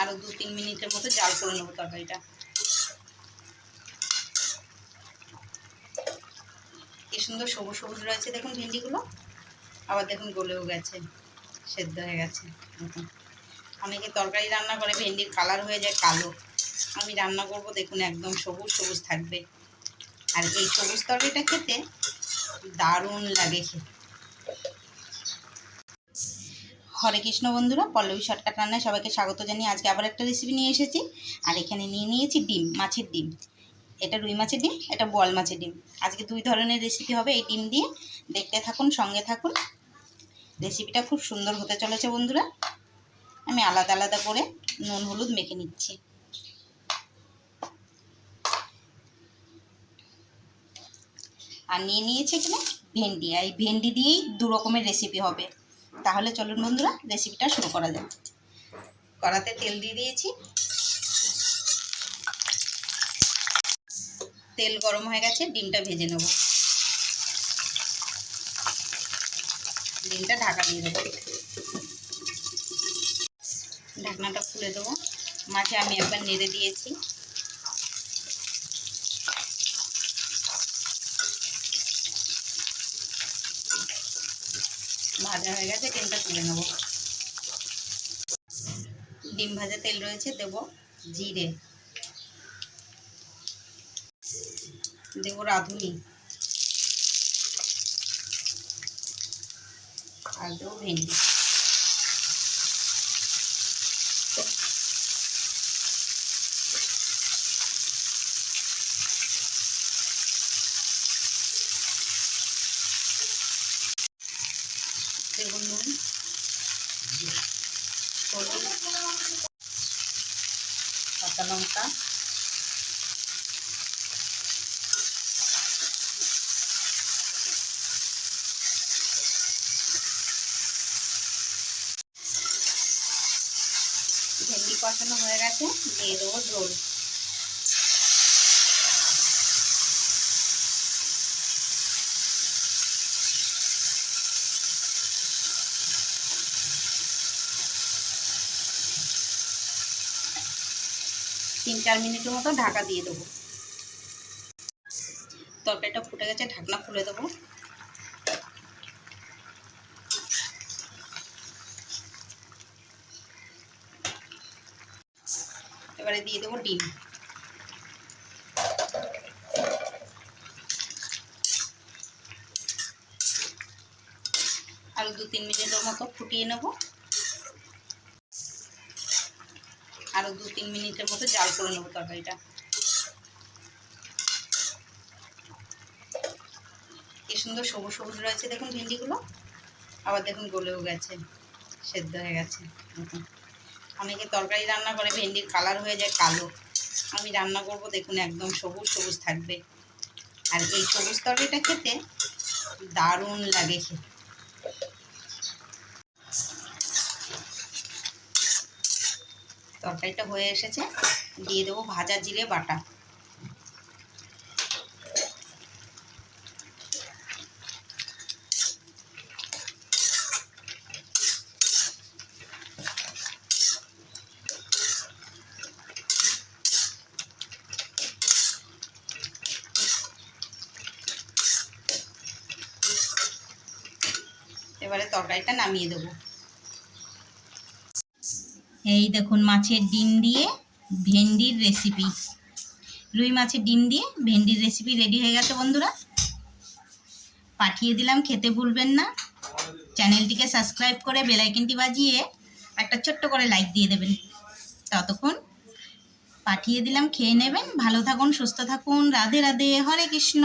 আরও দু তিন মিনিটের মতো জাল করে নেব তরকারিটা। কি সুন্দর সবুজ সবুজ রয়েছে দেখুন ভেন্ডিগুলো। আবার দেখুন গলেও গেছে, সেদ্ধ হয়ে গেছে। অনেকে তরকারি রান্না করে, ভেন্ডির কালার হয়ে যায় কালো। আমি রান্না করব দেখুন একদম সবুজ সবুজ থাকবে। আর এই সবুজ তরকারিটা খেতে দারুণ লাগে খেতে। হরে কৃষ্ণ বন্ধুরা, পল্লবী শর্টকাট রান্নায় সবাইকে স্বাগত জানিয়ে আজকে আবার একটা রেসিপি নিয়ে এসেছি। আর এখানে নিয়ে নিয়েছি ডিম, মাছের ডিম। এটা রুই মাছের ডিম, এটা বোয়াল মাছের ডিম। আজকে দুই ধরনের রেসিপি হবে এই ডিম দিয়ে। দেখতে থাকুন, সঙ্গে থাকুন। রেসিপিটা খুব সুন্দর হতে চলেছে বন্ধুরা। আমি আলাদা আলাদা করে নুন, হলুদ মেখে নিচ্ছি। আর নিয়ে নিয়েছি এখানে ভেন্ডি। আর এই ভেন্ডি দিয়েই দু রকমের রেসিপি হবে। তাহলে চলুন বন্ধুরা রেসিপিটা শুরু করা যাক। কড়াতে তেল দিয়ে দিয়েছি। তেল গরম হয়ে গেছে, ডিমটা ভেজে নেব। ডিমটা ঢাকা দিয়ে দেবো। ঢাকনাটা খুলে দেবো। মাঝে আমি একবার নেড়ে দিয়েছি। ভাজা হয়ে গেছে ডিমটা তুলে নেব। ডিম ভাজা তেল রয়েছে, দেব জিরে। দেব রাঁধুনি। আর দেবো ভেন্ডি। দেব নুন। কাঁচা লঙ্কা। ভেন্ডি কষানো হয়ে গেছে। দিয়ে দেবো ঝোল তিন চার মিনিটের মতো ঢাকা দিয়ে দেবো। তরকারিটা ফুটে গেছে, ঢাকনা খুলে দেবো। এবারে দিয়ে দেবো ডিম। আরও দু তিন মিনিটের মতো ফুটিয়ে নেব। আরও দু তিন মিনিটের মতো জাল করে নেব তরকারিটা। কি সুন্দর সবুজ সবুজ রয়েছে দেখুন ভেন্ডিগুলো। আবার দেখুন গলেও গেছে, সেদ্ধ হয়ে গেছে। অনেকে তরকারি রান্না করে ভেন্ডির কালার হয়ে যায় কালো, আমি রান্না করব দেখুন একদম সবুজ সবুজ থাকবে। আর এই সবুজ তরকারিটা খেতে দারুণ লাগে খেতে। তরকারিটা হয়ে এসেছে। দিয়ে দেবো ভাজা জিরে বাটা। এবারে তরকারিটা নামিয়ে দেবো। এই দেখুন, মাছের ডিম দিয়ে ভেন্ডির রেসিপি রুই মাছের ডিম দিয়ে ভেন্ডির রেসিপি রেডি হয়ে গেছে বন্ধুরা। পাঠিয়ে দিলাম, খেতে ভুলবেন না। চ্যানেলটিকে সাবস্ক্রাইব করে বেলাইকনটি বাজিয়ে একটা ছোট্ট করে লাইক দিয়ে দেবেন। ততক্ষণ পাঠিয়ে দিলাম, খেয়ে নেবেন। ভালো থাকুন, সুস্থ থাকুন। রাধে রাধে, হরে কৃষ্ণ।